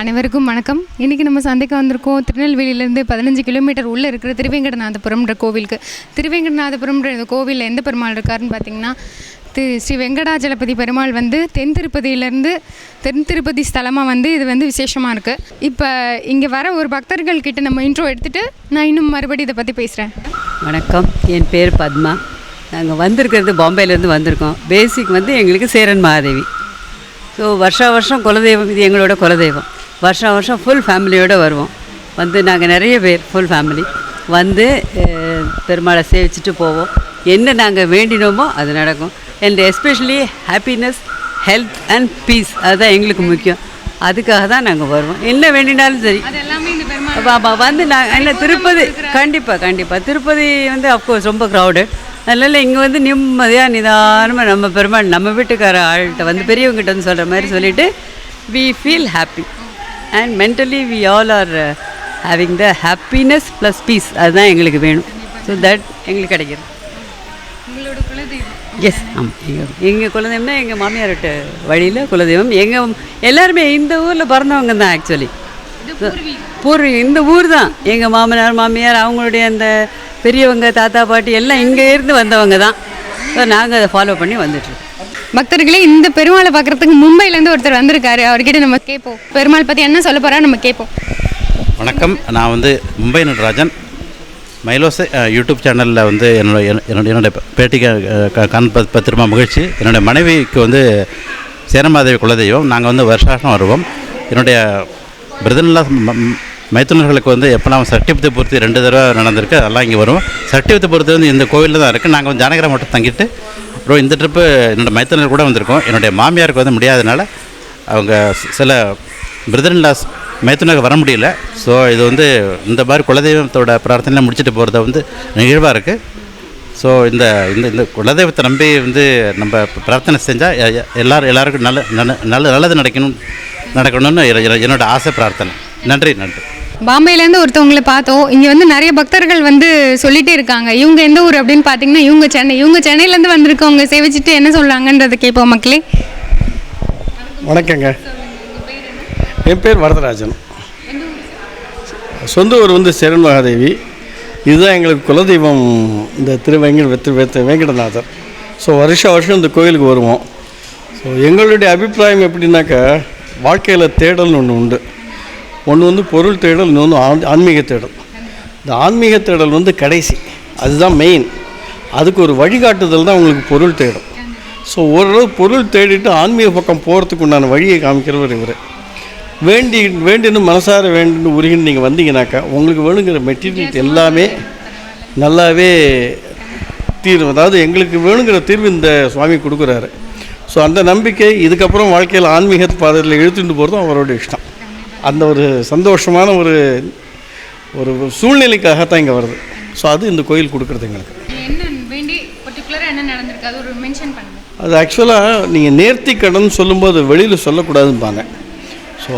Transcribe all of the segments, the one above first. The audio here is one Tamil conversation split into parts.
அனைவருக்கும் வணக்கம். இன்றைக்கி நம்ம சந்தைக்கு வந்திருக்கோம் திருநெல்வேலியிலேருந்து பதினஞ்சு கிலோமீட்டர் உள்ளே இருக்கிற திருவேங்கடநாதபுரம்ன்ற கோவிலுக்கு. திருவேங்கடநாதபுரம்ன்ற இந்த கோவிலில் எந்த பெருமாள் இருக்காருன்னு பார்த்தீங்கன்னா திரு ஸ்ரீ வெங்கடாஜலபதி பெருமாள் வந்து தென் திருப்பதியிலேருந்து தென் திருப்பதி ஸ்தலமாக வந்து இது வந்து விசேஷமாக இருக்குது இப்போ இங்கே வர ஒரு பக்தர்கள் கிட்ட நம்ம இன்ட்ரோ எடுத்துகிட்டு நான் இன்னும் மறுபடியும் இதை பற்றி பேசுகிறேன் வணக்கம். என் பேர் பத்மா. நாங்கள் வந்திருக்கிறது பாம்பேலேருந்து வந்திருக்கோம். பேசிக் வந்து எங்களுக்கு சேரன் மகாதேவி ஸோ வருஷா வருஷம் குலதெய்வம் இது எங்களோட குலதெய்வம். வருஷா வருஷம் ஃபுல் ஃபேமிலியோடு வருவோம். வந்து நாங்கள் நிறைய பேர் ஃபுல் ஃபேமிலி வந்து பெருமாளை சேவிச்சுட்டு போவோம். என்ன நாங்கள் வேண்டினோமோ அது நடக்கும். And especially happiness health and peace அதுதான் எங்களுக்கு முக்கியம். அதுக்காக தான் நாங்கள் வருவோம். என்ன வேண்டினாலும் சரி. அப்ப வந்து நான் இல்லை திருப்பதி கண்டிப்பாக கண்டிப்பாக திருப்பதி வந்து அஃப்கோர்ஸ் ரொம்ப க்ரௌடட் அதனால் இங்கே வந்து நிம்மதியாக நிதானமாக நம்ம பெருமாள் நம்ம வீட்டுக்கார ஆள்கிட்ட வந்து பெரியவங்ககிட்ட வந்து சொல்கிற மாதிரி சொல்லிவிட்டு we feel happy and mentally we all are having the happiness plus peace அதுதான் எங்களுக்கு வேணும். ஸோ தட் எங்களுக்கு கிடைக்கிறது எஸ் ஆமாம் எங்கள் எங்கள் குலதெய்வம்னா எங்கள் மாமியார்கிட்ட வழியில் குலதெய்வம். எங்கள் எல்லாருமே இந்த ஊரில் பிறந்தவங்க தான் ஆக்சுவலி பூர்வீகம். இந்த ஊர் தான் எங்கள் மாமனார் மாமியார் அவங்களுடைய அந்த பெரியவங்க தாத்தா பாட்டி எல்லாம் இங்கே இருந்து வந்தவங்க தான் ஸோ நாங்கள் அதை ஃபாலோ பண்ணி வந்துட்டுருக்கோம் பக்தர்களே இந்த பெருமாளை பார்க்குறதுக்கு மும்பையிலேருந்து ஒருத்தர் வந்திருக்காரு. அவர்கிட்ட நம்ம கேட்போம். பெருமாள் பற்றி என்ன சொல்ல போகிறா நம்ம கேட்போம். வணக்கம். நான் வந்து மும்பை நடராஜன். மைலோஸ் யூடியூப் சேனலில் வந்து என்னோட என்னோட என்னோட பேட்டிக்கு காண்பது திரும்ப மகிழ்ச்சி. என்னோட மனைவிக்கு வந்து சேரமாதேவி குலதெய்வம். நாங்கள் வந்து வருஷாசம் வருவோம். என்னுடைய பிரதன்லா மைத்துனர்களுக்கு வந்து எப்போலாம் சர்டிஃபிகேட் பொறுத்து ரெண்டு தடவை நடந்திருக்கு அதெல்லாம் இங்கே வரும். சர்டிஃபிகேட் பொறுத்து வந்து இந்த கோவிலில் தான் இருக்குது நாங்கள் வந்து ஜானகிராம் மட்டும் தங்கிட்டு அப்புறம் இந்த ட்ரிப்பு என்னோடய மைத்துனர் கூட வந்திருக்கோம். என்னுடைய மாமியாருக்கு வந்து முடியாதனால அவங்க சில பிரதன்லாஸ் மைத்துனருக்கு வர முடியல. ஸோ இது வந்து இந்த மாதிரி குலதெய்வத்தோட பிரார்த்தனை முடிச்சுட்டு போகிறத வந்து நிகழ்வாக இருக்குது ஸோ இந்த இந்த இந்த குலதெய்வத்தை நம்பி வந்து நம்ம பிரார்த்தனை செஞ்சால் எல்லாரும் எல்லாருக்கும் நல்ல நல்ல நல்ல நல்லது நடக்கணும். நடக்கணும்னு என- என- என்னோட ஆசை பிரார்த்தனை. நன்றி நன்றி. பாம்பேலேருந்து ஒருத்தவங்களை பார்த்தோம். இங்கே வந்து நிறைய பக்தர்கள் வந்து சொல்லிட்டே இருக்காங்க. இவங்க எந்த ஊர் அப்படின்னு பார்த்தீங்கன்னா இவங்க சென்னை. இவங்க சென்னையிலேருந்து வந்திருக்கவங்க சேவிச்சுட்டு என்ன சொல்கிறாங்கன்றதை கேட்போம் மக்களே. வணக்கங்க. என் பேர் வரதராஜன். சொந்த ஊர் வந்து சேரன் மகாதேவி. இதுதான் எங்களுக்கு குலதெய்வம் இந்த திருவேங்கட வேங்கடநாதர். ஸோ வருஷ வருஷம் இந்த கோயிலுக்கு வருவோம். ஸோ எங்களுடைய அபிப்பிராயம் எப்படின்னாக்கா வாழ்க்கையில் தேடல்னு ஒன்று உண்டு. ஒன்று வந்து பொருள் தேடல் இன்னொன்று ஆன் ஆன்மீக தேடல். இந்த ஆன்மீக தேடல் வந்து கடைசி. அதுதான் மெயின் அதுக்கு ஒரு வழிகாட்டுதல் தான் உங்களுக்கு பொருள் தேடும். ஸோ ஓரளவு பொருள் தேடிட்டு ஆன்மீக பக்கம் போகிறதுக்கு உண்டான வழியை காமிக்கிறவர் இவர். வேண்டி வேண்டின்னு மனசார வேண்டுன்னு உருகின்னு நீங்கள் வந்தீங்கன்னாக்கா உங்களுக்கு வேணுங்கிற மெட்டீரியல் எல்லாமே நல்லாவே தீர்வு. அதாவது எங்களுக்கு வேணுங்கிற தீர்வு இந்த சுவாமி கொடுக்குறாரு. ஸோ அந்த நம்பிக்கை இதுக்கப்புறம் வாழ்க்கையில் ஆன்மீக பாதையில் இழுத்துட்டு போகிறதும் அவரோட இஷ்டம். அந்த ஒரு சந்தோஷமான ஒரு ஒரு சூழ்நிலைக்காகத்தான் இங்கே வருது. ஸோ அது இந்த கோயில் கொடுக்குறது எங்களுக்கு. அது ஆக்சுவலாக நீங்கள் நேர்த்தி கடன் சொல்லும்போது வெளியில் சொல்லக்கூடாதும்பாங்க. ஸோ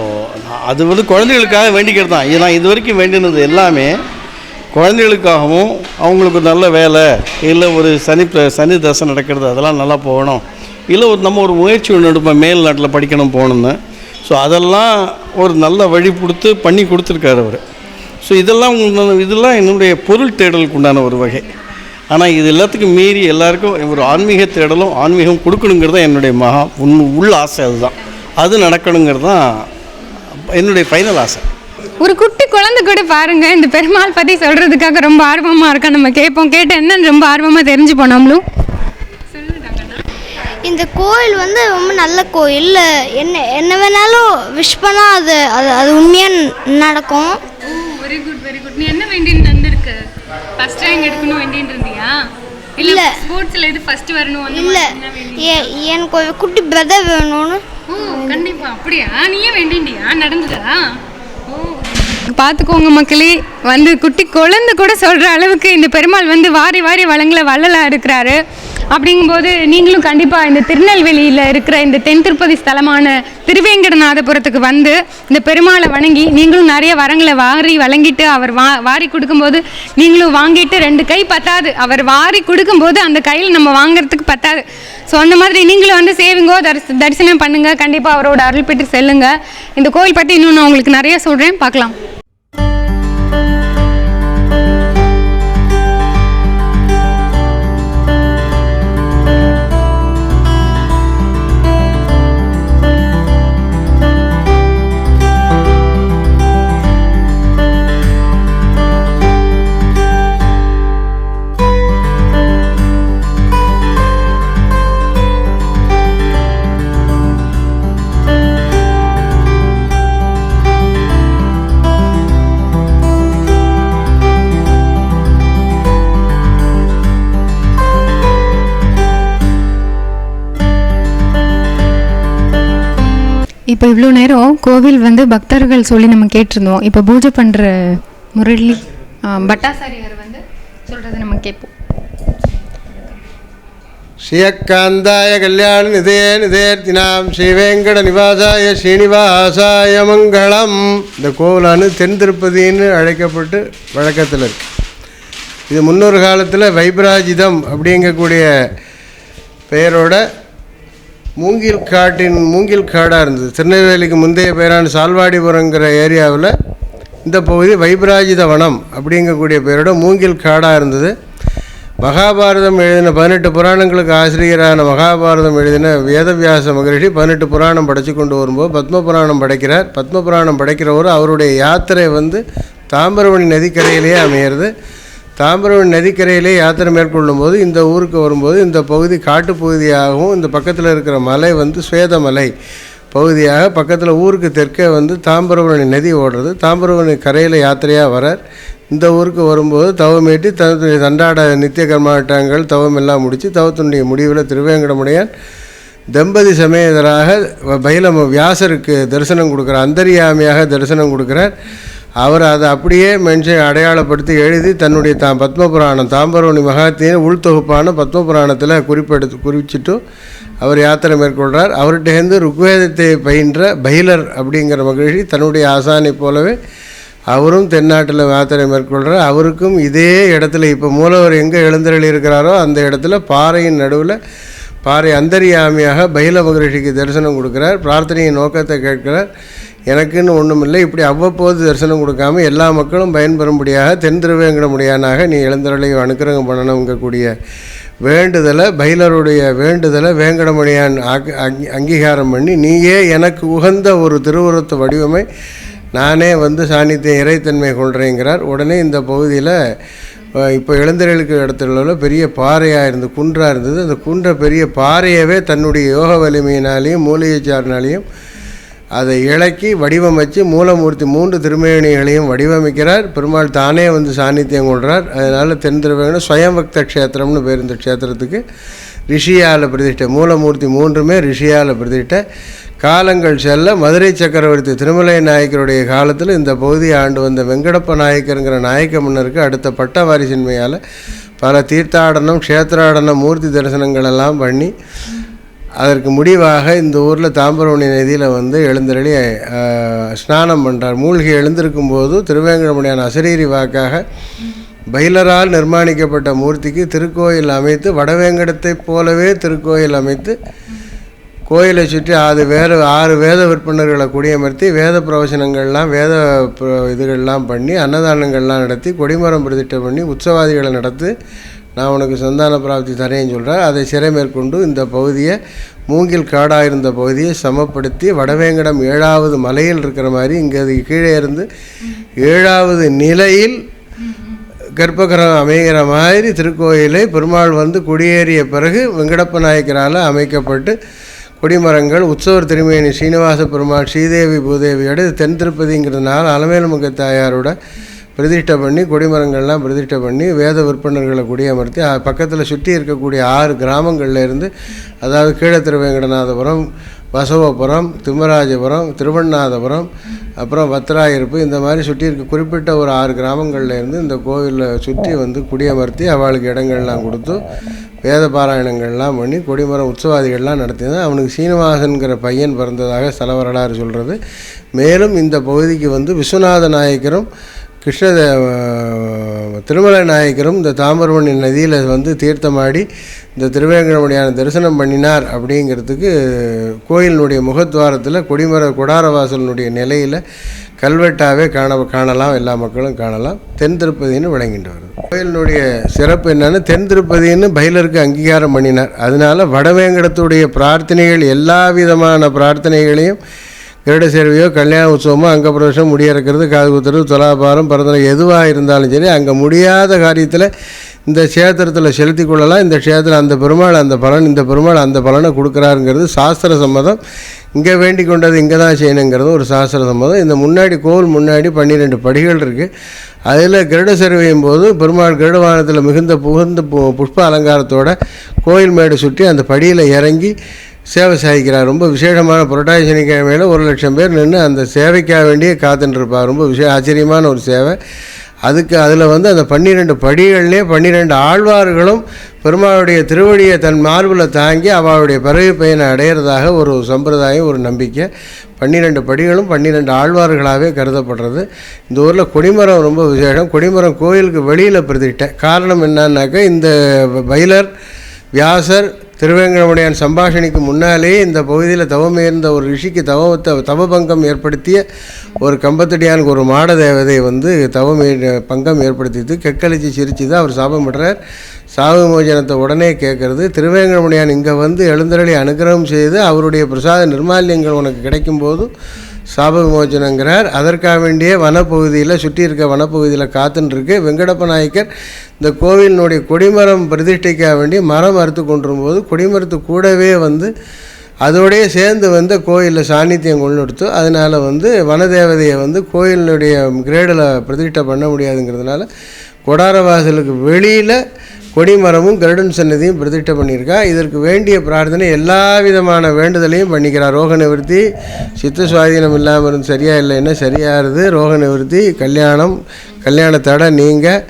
அது வந்து குழந்தைகளுக்காக வேண்டிக்கிறது தான். நான் இது வரைக்கும் வேண்டினது எல்லாமே குழந்தைகளுக்காகவும் அவங்களுக்கு நல்ல வேலை இல்லை ஒரு சனி சனி தசை நடக்கிறது அதெல்லாம் நல்லா போகணும். இல்லை ஒரு நம்ம ஒரு முயற்சி ஒன்று எடுப்போம். மேல் நாட்டில் படிக்கணும் போகணுன்னு ஸோ அதெல்லாம் ஒரு நல்ல வழி கொடுத்து பண்ணி கொடுத்துருக்காரு அவர். ஸோ இதெல்லாம் உண்டான- இதெல்லாம் என்னுடைய பொருள் தேடலுக்கு உண்டான ஒரு வகை. ஆனால் இது எல்லாத்துக்கும் மீறி எல்லாருக்கும் ஒரு ஆன்மீக தேடலும் ஆன்மீகம் கொடுக்கணுங்கிறது தான் என்னுடைய மகா உண் உள்ள ஆசை அதுதான். அது நடக்கணுங்கிறது தான் என்னுடைய ஃபைனல் ஆசை. ஒரு குட்டி குழந்தை கூட பாருங்க இந்த பெருமாள் பற்றி சொல்கிறதுக்காக ரொம்ப ஆர்வமாக இருக்கா? நம்ம கேட்போம். கேட்டு என்னன்னு ரொம்ப ஆர்வமாக தெரிஞ்சு போனோம்லும் இந்த கோயில் வந்து ரொம்ப நல்ல கோயில் என்ன என்ன வேணாலும் விஷ் பண்ணால் அது அது அது உண்மையாக நடக்கும். வெரி குட் வெரி குட் நீ என்ன வேண்டின்னு வந்திருக்கு ஃபர்ஸ்ட் ரேங்க் எடுக்கணும் வேண்டின்னு இருந்தியா? இல்ல. ஸ்போர்ட்ஸ்ல இது ஃபர்ஸ்ட் வரணும் இல்லை. எனக்கு ஒரு குட்டி பிரதர் வேணும்னு. ஓ கண்டிப்பா. அப்படியா? நீயே வேண்டிண்டியா நடந்ததா? ஓ. பார்த்துக்கோங்க மக்களே வந்து குட்டி குழந்தை கூட சொல்கிற அளவுக்கு இந்த பெருமாள் வந்து வாரி வாரி வளங்கள வள்ளலாக இருக்கிறாரு அப்படிங்கும்போது நீங்களும் கண்டிப்பாக இந்த திருநெல்வேலியில் இருக்கிற இந்த தென் திருப்பதி ஸ்தலமான திருவேங்கடநாதபுரத்துக்கு வந்து இந்த பெருமாளை வணங்கி நீங்களும் நிறைய வரங்களை வாரி வழங்கிட்டு அவர் வா வாரி கொடுக்கும்போது நீங்களும் வாங்கிட்டு ரெண்டு கை பத்தாது. அவர் வாரி கொடுக்கும்போது அந்த கையில் நம்ம வாங்குறதுக்கு பத்தாது. ஸோ அந்த மாதிரி நீங்களும் வந்து சேவிங்கோ தரிச தரிசனம் பண்ணுங்கள் கண்டிப்பாக அவரோட அருள் பெற்று செல்லுங்கள் இந்த கோயில் பற்றி இன்னும் நான் உங்களுக்கு நிறைய சொல்கிறேன் பார்க்கலாம். இவ்வளோ நேரம் கோவில் வந்து பக்தர்கள் சொல்லி நம்ம கேட்டிருந்தோம். இப்போ பூஜை பண்ணுற முரளி பட்டாசாரியார் வந்து சொல்கிறத நம்ம கேட்போம். ஸ்ரீயக்காந்தாய கல்யாண நிதே நிதேர்த்தினாம் ஸ்ரீவேங்கட நிவாசாய ஸ்ரீனிவாசாய மங்களம். இந்த கோவிலானு தென் திருப்பதின்னு அழைக்கப்பட்டு வழக்கத்தில் இருக்கு. இது முன்னொரு காலத்தில் வைப்ராஜிதம் அப்படிங்கக்கூடிய பெயரோட மூங்கில் காட்டின் மூங்கில் காடாக இருந்தது. திருநெல்வேலிக்கு முந்தைய பேரான சால்வாடிபுரங்கிற ஏரியாவில் இந்த பகுதி வைப்ராஜித வனம் அப்படிங்கக்கூடிய பெயரோட மூங்கில் காடாக இருந்தது. மகாபாரதம் எழுதின பதினெட்டு புராணங்களுக்கு ஆசிரியரான மகாபாரதம் எழுதின வேதவியாச மகரிஷி பதினெட்டு புராணம் படைச்சு கொண்டு வரும்போது பத்ம புராணம் படைக்கிறார். பத்ம புராணம் படைக்கிறவர் அவருடைய யாத்திரை வந்து தாமிரவணி நதிக்கரையிலேயே அமையிறது. தாமிரவணி நதிக்கரையிலே யாத்திரை மேற்கொள்ளும் போது இந்த ஊருக்கு வரும்போது இந்த பகுதி காட்டு பகுதியாகவும் இந்த பக்கத்தில் இருக்கிற மலை வந்து ஸ்வேதமலை பகுதியாக பக்கத்தில் ஊருக்கு தெற்கே வந்து தாம்பரவணி நதி ஓடுறது. தாம்பரவணி கரையில் யாத்திரையாக வரார். இந்த ஊருக்கு வரும்போது தவமேட்டி தனது தண்டாட நித்திய கர்மாட்டங்கள் தவம் எல்லாம் முடித்து தவத்தினுடைய முடிவில் திருவேங்கடமுடையான் தம்பதி சமேதராக வ- பைலம வியாசருக்கு தரிசனம் கொடுக்குறார் அந்தரியாமையாக தரிசனம் கொடுக்குறார். அவர் அதை அப்படியே மென்ஷன் அடையாளப்படுத்தி எழுதி தன்னுடைய தா பத்மபுராணம் தாம்பரவணி மகாத்தியின் உள்தொகுப்பான பத்மபுராணத்தில் குறிப்பெடுத்து குறிப்பிட்டு அவர் யாத்திரை மேற்கொள்கிறார் அவர்கிட்டேருந்து ருக்வேதத்தை பயின்ற பைலர் அப்படிங்கிற மகிழ்ச்சி தன்னுடைய ஆசானை போலவே அவரும் தென்னாட்டில் யாத்திரை மேற்கொள்கிறார் அவருக்கும் இதே இடத்துல இப்போ மூலவர் எங்கே எழுந்தருளி இருக்கிறாரோ அந்த இடத்துல பாறையின் நடுவில் பாறை அந்தரியாமியாக பைல மகரிஷிக்கு தரிசனம் கொடுக்குறார். பிரார்த்தனையின் நோக்கத்தை கேட்கிறார். எனக்குன்னு ஒன்றும் இல்லை இப்படி அவ்வப்போது தரிசனம் கொடுக்காம எல்லா மக்களும் பயன்பெறும்படியாக தென் திருவேங்கடமுடியானாக நீ எழுந்தருளையும் அனுக்கிரகம் பண்ணணுங்கக்கூடிய வேண்டுதலை பைலருடைய வேண்டுதலை வேங்கடமணியான் ஆக்- அங்கீகாரம் பண்ணி நீயே எனக்கு உகந்த ஒரு திருவுருத்த வடிவமை நானே வந்து சாநித்தியம் இறைத்தன்மை கொள்கிறேங்கிறார் உடனே இந்த பகுதியில் இப்போ இளந்தர்களுக்கு இடத்துல பெரிய பாறையாக இருந்து குன்றாக இருந்தது. அந்த குன்ற பெரிய பாறையவே தன்னுடைய யோக வலிமையினாலேயும் மூலிகைச்சாரினாலையும் அதை இழக்கி வடிவமைச்சு மூலமூர்த்தி மூன்று திருமேனிகளையும் வடிவமைக்கிறார். பெருமாள் தானே வந்து சாநித்தியம் கொள்கிறார் அதனால் தென் திருவேங்கடம் ஸ்வயம்பக்த க்ஷேத்திரம்னு பேர் இந்த க்ஷேத்திரத்துக்கு ரிஷியால் பிரதிஷ்டை மூலமூர்த்தி மூன்றுமே ரிஷியால் பிரதிஷ்டை. காலங்கள் செல்ல மதுரை சக்கரவர்த்தி திருமலை நாயக்கருடைய காலத்தில் இந்த பகுதியை ஆண்டு வந்த வெங்கடப்ப நாயக்கருங்கிற நாயக்க மன்னருக்கு அடுத்த பட்ட வாரிசின்மையால் பல தீர்த்தாடனம் க்ஷேத்திராடனம் மூர்த்தி தரிசனங்கள் எல்லாம் பண்ணி அதற்கு முடிவாக இந்த ஊரில் தாம்பரவணி நதியில் வந்து எழுந்தருளி ஸ்நானம் பண்ணுறார் மூழ்கி எழுந்திருக்கும் போது திருவேங்கடமுடியான அசரீரி வாக்காக பைலரால் நிர்மாணிக்கப்பட்ட மூர்த்திக்கு திருக்கோயில் அமைத்து வடவேங்கடத்தைப் போலவே திருக்கோயில் அமைத்து கோயிலை சுற்றி அது வேறு ஆறு வேத விற்பனர்களை குடியமர்த்தி வேத பிரவச்சனங்கள்லாம் வேத இதுகள்லாம் பண்ணி அன்னதானங்கள்லாம் நடத்தி கொடிமரம் பிரதிஷ்டை பண்ணி உற்சவாதிகளை நடத்தி நான் உனக்கு சந்தான பிராப்தி தரேன்னு சொல்கிறேன் அதை சிறை மேற்கொண்டு இந்த பகுதியை மூங்கில் காடாக இருந்த பகுதியை சமப்படுத்தி வடவேங்கடம் ஏழாவது மலையில் இருக்கிற மாதிரி இங்கே அது கீழே இருந்து ஏழாவது நிலையில் கர்ப்பகிரகம் அமைகிற மாதிரி திருக்கோயிலை பெருமாள் வந்து குடியேறிய பிறகு வெங்கடப்ப நாயக்கரால் அமைக்கப்பட்டு கொடிமரங்கள் உற்சவர் திருமேனி ஸ்ரீனிவாச பெருமாள் ஸ்ரீதேவி பூதேவியோட தென் திருப்பதிங்கிறதுனால அலமேலுமுக தாயாரோட பிரதிஷ்டை பண்ணி கொடிமரங்கள்லாம் பிரதிஷ்டை பண்ணி வேத விற்பனர்களை குடியமர்த்தி பக்கத்தில் சுற்றி இருக்கக்கூடிய ஆறு கிராமங்கள்ல இருந்து அதாவது கீழ திருவேங்கடநாதபுரம் பசவபுரம் திம்மராஜபுரம் திருவண்ணாதபுரம் அப்புறம் பத்ராயிருப்பு இந்த மாதிரி சுற்றி இருக்க குறிப்பிட்ட ஒரு ஆறு கிராமங்கள்ல இருந்து இந்த கோவிலில் சுற்றி வந்து குடியமர்த்தி அவளுக்கு இடங்கள்லாம் கொடுத்து வேத பாராயணங்கள்லாம் பண்ணி கொடிமரம் உற்சவாதிகள்லாம் நடத்தினது அவனுக்கு சீனிவாசன்கிற பையன் பிறந்ததாக ஸ்தல வரலாறு சொல்கிறது மேலும் இந்த பகுதிக்கு வந்து விஸ்வநாத நாயக்கரும் கிருஷ்ணதேவ திருமலை நாயக்கரும் இந்த தாமிரபரணி நதியில் வந்து தீர்த்தமாடி இந்த திருவேங்கடமுடியான தரிசனம் பண்ணினார் அப்படிங்கிறதுக்கு கோயிலினுடைய முகத்வாரத்தில் கொடிமர கொடாரவாசலினுடைய நிலையில் கல்வெட்டாகவே காண காணலாம் எல்லா மக்களும் காணலாம். தென் திருப்பதின்னு விளங்கிட்டு வருது. கோயிலினுடைய சிறப்பு என்னென்னு தென் திருப்பதின்னு பைலருக்கு அங்கீகாரம் பண்ணினார். அதனால் வடவேங்கடத்துடைய பிரார்த்தனைகள் எல்லா விதமான பிரார்த்தனைகளையும் கருட சேர்வையோ கல்யாண உற்சவமோ அங்கப்பிரவேசம் முடியறக்கிறது காது குத்துறது துலாபாரம் பிறந்தனை எதுவாக இருந்தாலும் சரி அங்கே முடியாத காரியத்தில் இந்த க்ஷேத்திரத்தில் செலுத்தி கொள்ளலாம். இந்த க்ஷேத்திரம் அந்த பெருமாள் அந்த பலன் இந்த பெருமாள் அந்த பலனை கொடுக்குறாருங்கிறது சாஸ்திர சம்மதம். இங்கே வேண்டி கொண்டது இங்கே தான் செய்யணுங்கிறது ஒரு சாஸ்திர சம்மதம். இந்த முன்னாடி கோவில் முன்னாடி பன்னிரெண்டு படிகள் இருக்குது அதில் கருட சேர்வையும் போது பெருமாள் கருடவானத்தில் மிகுந்த புகுந்த பு- புஷ்ப அலங்காரத்தோட கோயில் மேடு சுற்றி அந்த படியில் இறங்கி சேவை சாய்க்கிறார் ரொம்ப விசேஷமான புரட்டாசி சனிக்கிழமையில் ஒரு லட்சம் பேர் நின்று அந்த சேவைக்காக வேண்டியே காத்துட்டுருப்பார் ரொம்ப விஷய ஆச்சரியமான ஒரு சேவை. அதுக்கு அதில் வந்து அந்த பன்னிரெண்டு படிகள்லேயே பன்னிரெண்டு ஆழ்வார்களும் பெருமாளுடைய திருவடியை தன் மார்பில் தாங்கி அவளுடைய பிறவி பயனை அடையிறதாக ஒரு சம்பிரதாயம் ஒரு நம்பிக்கை. பன்னிரெண்டு படிகளும் பன்னிரெண்டு ஆழ்வார்களாகவே கருதப்படுறது. இந்த ஊரில் கொடிமரம் ரொம்ப விசேஷம். கொடிமரம் கோயிலுக்கு வெளியில் பிரதிட்டேன் காரணம் என்னன்னாக்கா இந்த பைலர் வியாசர் திருவேங்கடமுடையான் சம்பாஷணிக்கு முன்னாலே இந்த பகுதியில் தவமேர்ந்த ஒரு ரிஷிக்கு தவத்தை தவபங்கம் ஏற்படுத்திய ஒரு கம்பத்தடியானுக்கு ஒரு மாட தேவதை வந்து தவம் பங்கம் ஏற்படுத்தியது கெக்களிச்சு சிரித்து தான் அவர் சாபம் படுறார் சாவு மோஜனத்தை உடனே கேட்கறது திருவேங்கடமுடையான் இங்கே வந்து எழுந்தருளி அனுகிரகம் செய்து அவருடைய பிரசாத நிர்மால்யங்கள் உனக்கு கிடைக்கும் போதும் சாப விமோச்சனங்கிறார் அதற்காக வேண்டிய வனப்பகுதியில் சுற்றி இருக்க வனப்பகுதியில் காத்துன்னு இருக்கு வெங்கடப்ப நாயக்கர் இந்த கோவிலினுடைய கொடிமரம் பிரதிஷ்டைக்காக வேண்டி மரம் அறுத்து கொண்டிருக்கும்போது கொடிமரத்து கூடவே வந்து அதோடைய சேர்ந்து வந்து கோயிலில் சாநித்தியம் கொண்டு அதனால் வந்து வனதேவதையை வந்து கோயிலினுடைய கிரேடில் பிரதிஷ்டை பண்ண முடியாதுங்கிறதுனால கொடாரவாசலுக்கு வெளியில் கொடிமரமும் கருடன் சன்னதியும் பிரதிஷ்டை பண்ணியிருக்கா. இதற்கு வேண்டிய பிரார்த்தனை எல்லா விதமான வேண்டுதலையும் பண்ணிக்கிறா ரோக நிவர்த்தி சித்த சுவாதீனம் இல்லாமல் இருந்து சரியா இல்லைன்னா சரியாகிறது. ரோக நிவர்த்தி கல்யாணம் கல்யாண தடை நீங்கள்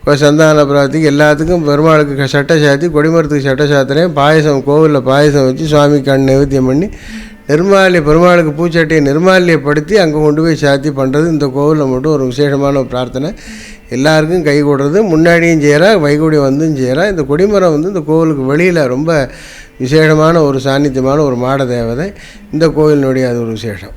இப்போ சந்தான பிரார்த்திக்கு எல்லாத்துக்கும் பெருமாளுக்கு சட்டை சாத்தி கொடிமரத்துக்கு சட்டை சாத்துறேன் பாயசம் கோவிலில் பாயசம் வச்சு சுவாமிக்கு கண் நிவேத்தியம் பண்ணி நிர்மாலிய பெருமாளுக்கு பூச்சட்டியை நிர்மாலியப்படுத்தி அங்கே கொண்டு போய் சாத்தி பண்ணுறது இந்த கோவிலில் மட்டும் ஒரு விசேஷமான ஒரு பிரார்த்தனை. எல்லாருக்கும் கை கூடுறது. முன்னாடியும் செய்கிறா வைகுடி வந்தும் செய்கிறா இந்த கொடிமரம் வந்து இந்த கோவிலுக்கு வெளியில் ரொம்ப விசேஷமான ஒரு சாநித்தியமான ஒரு மாட தேவதை. இந்த கோவிலினுடைய அது ஒரு விசேஷம்.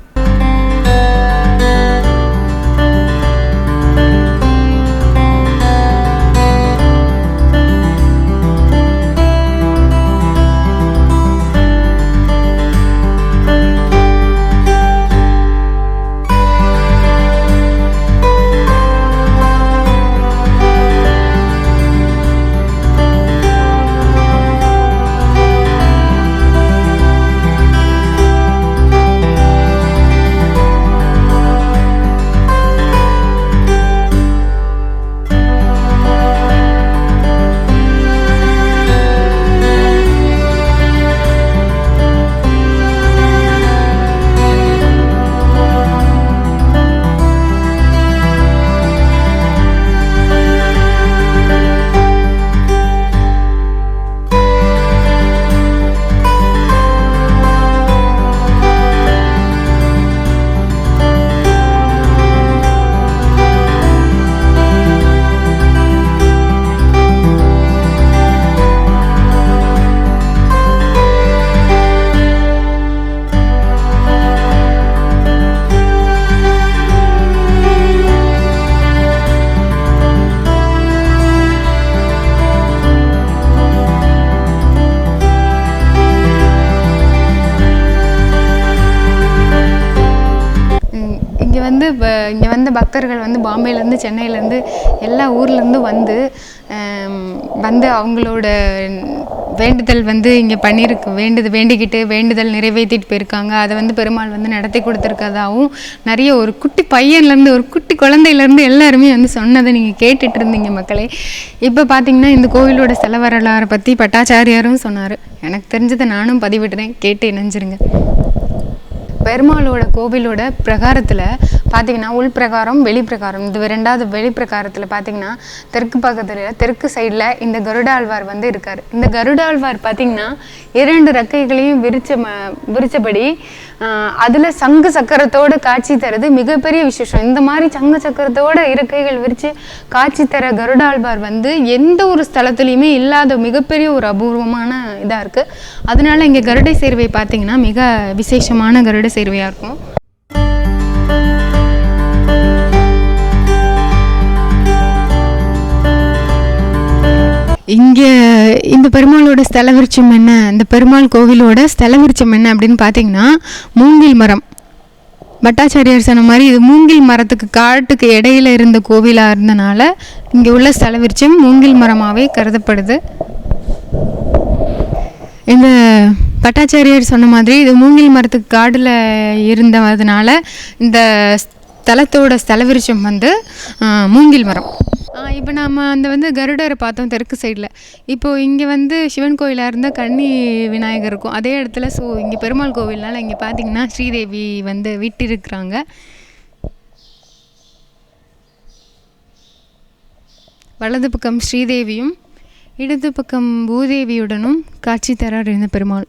வந்து சென்னையிலேருந்து எல்லா ஊர்லேருந்து வந்து வந்து அவங்களோட வேண்டுதல் வந்து இங்கே பண்ணியிருக்கு வேண்டுது வேண்டிக்கிட்டு வேண்டுதல் நிறைவேற்றிட்டு போயிருக்காங்க. அதை வந்து பெருமாள் வந்து நடத்தி கொடுத்துருக்கதாகவும் நிறைய ஒரு குட்டி பையன்லேருந்து ஒரு குட்டி குழந்தையிலேருந்து எல்லாருமே வந்து சொன்னதை நீங்கள் கேட்டுட்டு இருந்தீங்க மக்களே. இப்போ பார்த்தீங்கன்னா இந்த கோவிலோட ஸ்தல வரலாறை பற்றி பட்டாச்சாரியாரும் சொன்னார். எனக்கு தெரிஞ்சதை நானும் பதிவிடுறேன். கேட்டு இணைஞ்சிருங்க. பெருமாளோட கோவிலோட பிரகாரத்தில் பார்த்தீங்கன்னா உள் பிரகாரம் வெளி பிரகாரம். இது ரெண்டாவது வெளி பிரகாரத்தில் பார்த்தீங்கன்னா தெற்கு பக்கத்தில் தெற்கு சைடில் இந்த கருடாழ்வார் வந்து இருக்கார். இந்த கருடாழ்வார் பார்த்தீங்கன்னா இரண்டு ரெக்கைகளையும் விரிச்ச ம விரிச்சபடி அதில் சங்கு சக்கரத்தோடு காட்சி தரது. மிகப்பெரிய விசேஷம். இந்த மாதிரி சங்கு சக்கரத்தோட இருக்கைகள் விரித்து காட்சி தர கருடாழ்வார் வந்து எந்த ஒரு ஸ்தலத்துலையுமே இல்லாத மிகப்பெரிய ஒரு அபூர்வமான இதாக இருக்குது அதனால இங்கே கருடை சேர்வை பார்த்தீங்கன்னா மிக விசேஷமான கருட சேர்வையாக இருக்கும். இங்கே இந்த பெருமாளோட ஸ்தல விருட்சம் என்ன? இந்த பெருமாள் கோவிலோட ஸ்தல விருட்சம் என்ன அப்படின்னு பார்த்தீங்கன்னா மூங்கில் மரம். பட்டாச்சாரியார் சொன்ன மாதிரி இது மூங்கில் மரத்துக்கு காட்டுக்கு இடையில இருந்த கோவிலாக இருந்தனால இங்கே உள்ள ஸ்தல விருட்சம் மூங்கில் மரமாகவே கருதப்படுது. இந்த பட்டாச்சாரியார் சொன்ன மாதிரி இது மூங்கில் மரத்துக்கு காடில் இருந்ததுனால இந்த ஸ்தலத்தோட ஸ்தலவிருச்சம் வந்து மூங்கில் மரம். இப்போ நாம் அந்த வந்து கருடரை பார்த்தோம் தெற்கு சைடில் இப்போது இங்கே வந்து சிவன் கோயிலாக இருந்தால் கன்னி விநாயகர் இருக்கும். அதே இடத்துல ஸோ இங்கே பெருமாள் கோவில்னால இங்கே பார்த்தீங்கன்னா ஸ்ரீதேவி வந்து விட்டிருக்கிறாங்க. வலது பக்கம் ஸ்ரீதேவியும் இடது பக்கம் பூதேவியுடனும் காட்சி தரார் இருந்த பெருமாள்.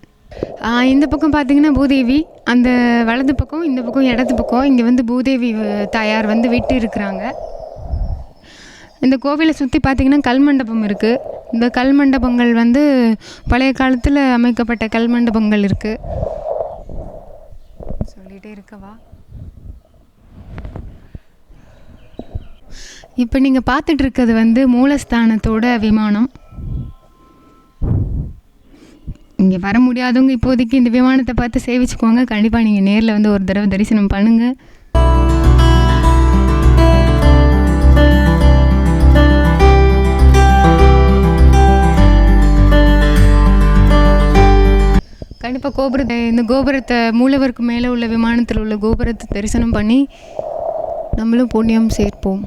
இந்த பக்கம் பார்த்தீங்கன்னா பூதேவி அந்த வலது பக்கம் இந்த பக்கம் இடது பக்கம் இங்கே வந்து பூதேவி தாயார் வந்து விட்டு இருக்கிறாங்க. இந்த கோவிலை சுற்றி பார்த்தீங்கன்னா கல் மண்டபம் இருக்குது இந்த கல் மண்டபங்கள் வந்து பழைய காலத்தில் அமைக்கப்பட்ட கல் மண்டபங்கள் இருக்குது சொல்லிகிட்டே இருக்கவா இப்போ நீங்கள் பார்த்துட்டு இருக்கிறது வந்து மூலஸ்தானத்தோட விமானம். இங்கே வர முடியாதவங்க இப்போதைக்கு இந்த விமானத்தை பார்த்து சேவிச்சுக்கோங்க. கண்டிப்பாக நீங்கள் நேரில் வந்து ஒரு தடவை தரிசனம் பண்ணுங்கள் கண்டிப்பாக கோபுரத்தை இந்த கோபுரத்தை மூலவருக்கு மேலே உள்ள விமானத்தில் உள்ள கோபுரத்தை தரிசனம் பண்ணி நம்மளும் புண்ணியம் சேர்ப்போம்.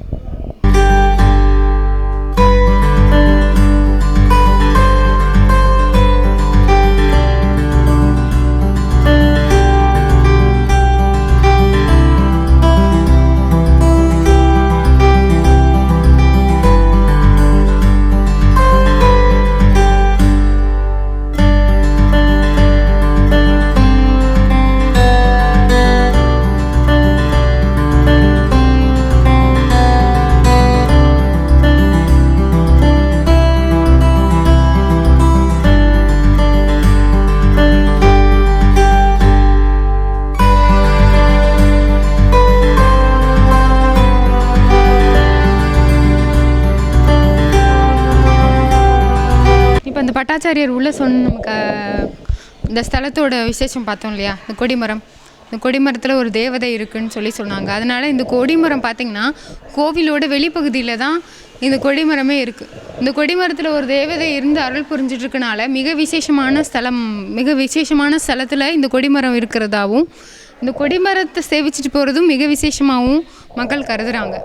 உள்ள சொன்ன நமக்கு இந்த ஸ்தலத்தோட விசேஷம் பார்த்தோம் இல்லையா? இந்த கொடிமரம். இந்த கொடிமரத்தில் ஒரு தேவதை இருக்குன்னு சொல்லி சொன்னாங்க. அதனால் இந்த கொடிமரம் பார்த்திங்கன்னா கோவிலோட வெளிப்பகுதியில் தான் இந்த கொடிமரமே இருக்குது இந்த கொடிமரத்தில் ஒரு தேவதை இருந்து அருள் புரிஞ்சிட்ருக்கனால மிக விசேஷமான ஸ்தலம் மிக விசேஷமான ஸ்தலத்தில் இந்த கொடிமரம் இருக்கிறதாவும் இந்த கொடிமரத்தை சேவிச்சிட்டு போகிறதும் மிக விசேஷமாகவும் மக்கள் கருதுகிறாங்க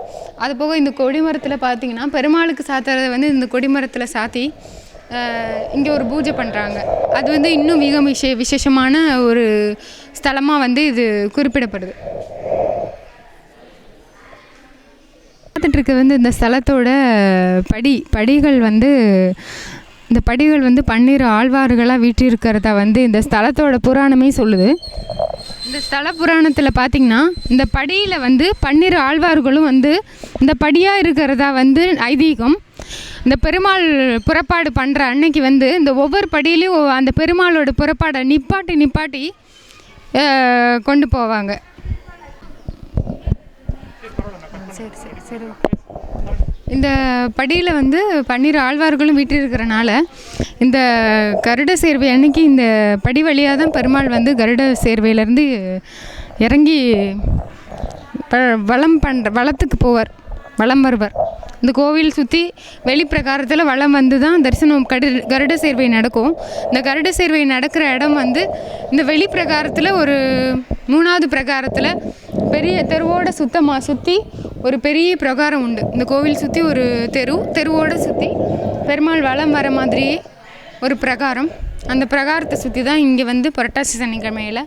அதுபோக இந்த கொடிமரத்தில் பார்த்தீங்கன்னா பெருமாளுக்கு சாத்துறதை வந்து இந்த கொடிமரத்தில் சாத்தி இங்கே ஒரு பூஜை பண்ணுறாங்க அது வந்து இன்னும் மிக விஷே விசேஷமான ஒரு ஸ்தலமாக வந்து இது குறிப்பிடப்படுது. பார்த்துட்டுருக்கு வந்து இந்த ஸ்தலத்தோட படி படிகள் வந்து இந்த படிகள் வந்து பன்னிரு ஆழ்வார்களாக வீற்றிருக்கிறதா வந்து இந்த ஸ்தலத்தோட புராணமே சொல்லுது. இந்த ஸ்தல புராணத்தில் பார்த்தீங்கன்னா இந்த படியில் வந்து பன்னிரு ஆழ்வார்களும் வந்து இந்த படியாக இருக்கிறதா வந்து ஐதீகம் இந்த பெருமாள் புறப்பாடு பண்ணுற அன்னைக்கு வந்து இந்த ஒவ்வொரு படியிலையும் அந்த பெருமாளோட புறப்பாடை நிப்பாட்டி நிப்பாட்டி கொண்டு போவாங்க. சரி சரி சரி. இந்த படியில் வந்து பன்னிரு ஆழ்வார்களும் வீட்டிருக்கிறனால இந்த கருட சேர்வை அன்னைக்கு இந்த படி வழியாக தான் பெருமாள் வந்து கருட சேர்வையிலேருந்து இறங்கி வளம் பண்ணுற வளத்துக்கு போவார். வலம் வருவர். இந்த கோவில் சுற்றி வெளிப்பிரகாரத்தில் வலம் வந்து தான் தரிசனம் கடு கருட சேர்வை நடக்கும். இந்த கருட சேர்வை நடக்கிற இடம் வந்து இந்த வெளிப்பிரகாரத்தில் ஒரு மூணாவது பிரகாரத்தில் பெரிய தெருவோட சுத்தமாக சுற்றி ஒரு பெரிய பிரகாரம் உண்டு. இந்த கோவில் சுற்றி ஒரு தெரு தெருவோட சுற்றி பெருமாள் வலம் வர மாதிரியே ஒரு பிரகாரம். அந்த பிரகாரத்தை சுற்றி தான் இங்கே வந்து புரட்டாசி சனிக்கிழமையில்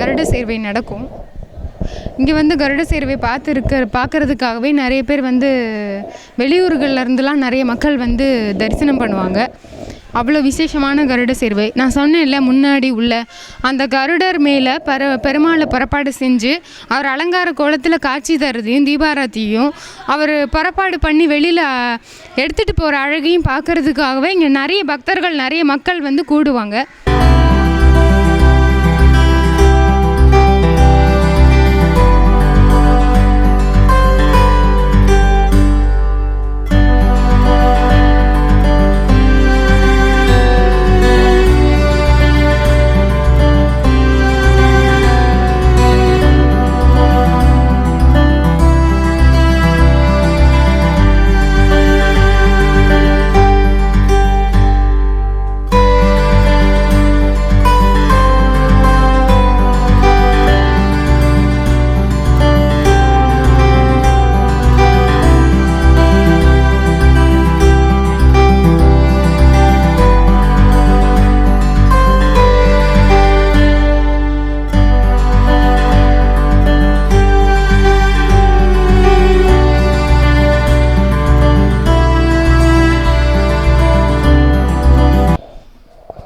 கருட சேர்வை நடக்கும். இங்கே வந்து கருட சேர்வை பார்த்து இருக்க நிறைய பேர் வந்து வெளியூர்கள்லேருந்துலாம் நிறைய மக்கள் வந்து தரிசனம் பண்ணுவாங்க. அவ்வளோ விசேஷமான கருட சேர்வை. நான் சொன்னேன்ல முன்னாடி உள்ள அந்த கருடர் மேலே பர பெருமாளை புறப்பாடு செஞ்சு அவர் அலங்கார கோலத்தில் காட்சி தர்றதையும் தீபாராத்தியும் அவர் புறப்பாடு பண்ணி வெளியில் எடுத்துகிட்டு போகிற அழகையும் பார்க்கறதுக்காகவே இங்கே நிறைய பக்தர்கள் நிறைய மக்கள் வந்து கூடுவாங்க.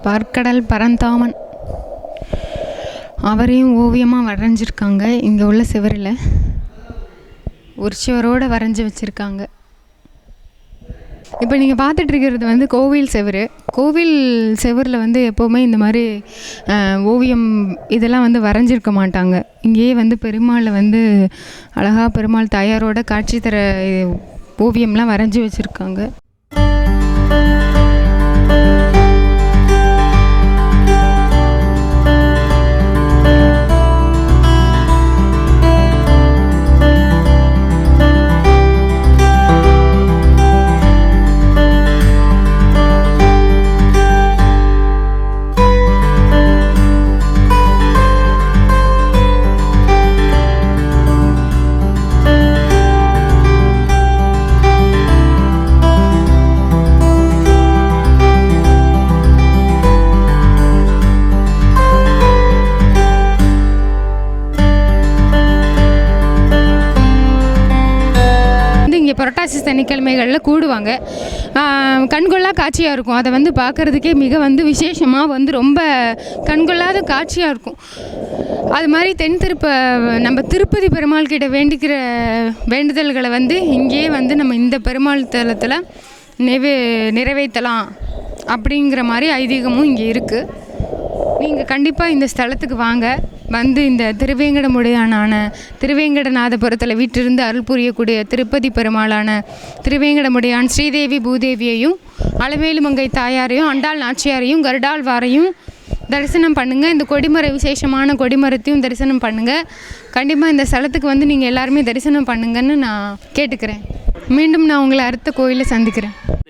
பற்கடல் பரந்தாமன். அவரையும் ஓவியமாக வரைஞ்சிருக்காங்க. இங்கே உள்ள சுவரில் ஒரு சுவரோடு வரைஞ்சி வச்சுருக்காங்க. இப்போ நீங்கள் பார்த்துட்ருக்கிறது வந்து கோவில் செவுரு. கோவில் செவரில் வந்து எப்போவுமே இந்த மாதிரி ஓவியம் இதெல்லாம் வந்து வரைஞ்சிருக்க மாட்டாங்க. இங்கேயே வந்து பெருமாளை வந்து அழகாக பெருமாள் தாயாரோட காட்சி தர ஓவியம்லாம் வரைஞ்சி வச்சுருக்காங்க. சனிக்கிழமைகளில் கூடுவாங்க. கண்கொள்ளா காட்சியாக இருக்கும். அதை வந்து பார்க்குறதுக்கே மிக வந்து விசேஷமாக வந்து ரொம்ப கண்கொள்ளாத காட்சியாக இருக்கும். அது மாதிரி தென் திருப்ப நம்ம திருப்பதி பெருமாள் கிட்ட வேண்டிக்கிற வேண்டுதல்களை வந்து இங்கேயே வந்து நம்ம இந்த பெருமாள் தலத்தில் நிறைவே நிறைவேற்றலாம் அப்படிங்கிற மாதிரி ஐதீகமும் இங்கே இருக்குது நீங்கள் கண்டிப்பாக இந்த ஸ்தலத்துக்கு வாங்க. வந்து இந்த திருவேங்கடமுடையானான திருவேங்கடநாதபுரத்தில் வீட்டிலிருந்து அருள் புரியக்கூடிய திருப்பதி பெருமாளான திருவேங்கடமுடையான் ஸ்ரீதேவி பூதேவியையும் அளவேலுமங்கை தாயாரையும் அண்டாள் நாச்சியாரையும் கருடாழ்வாரையும் தரிசனம் பண்ணுங்கள் இந்த கொடிமர விசேஷமான கொடிமரத்தையும் தரிசனம் பண்ணுங்கள் கண்டிப்பாக இந்த ஸ்தலத்துக்கு வந்து நீங்கள் எல்லாருமே தரிசனம் பண்ணுங்கன்னு நான் கேட்டுக்கிறேன். மீண்டும் நான் உங்களை அடுத்த கோயிலில் சந்திக்கிறேன்.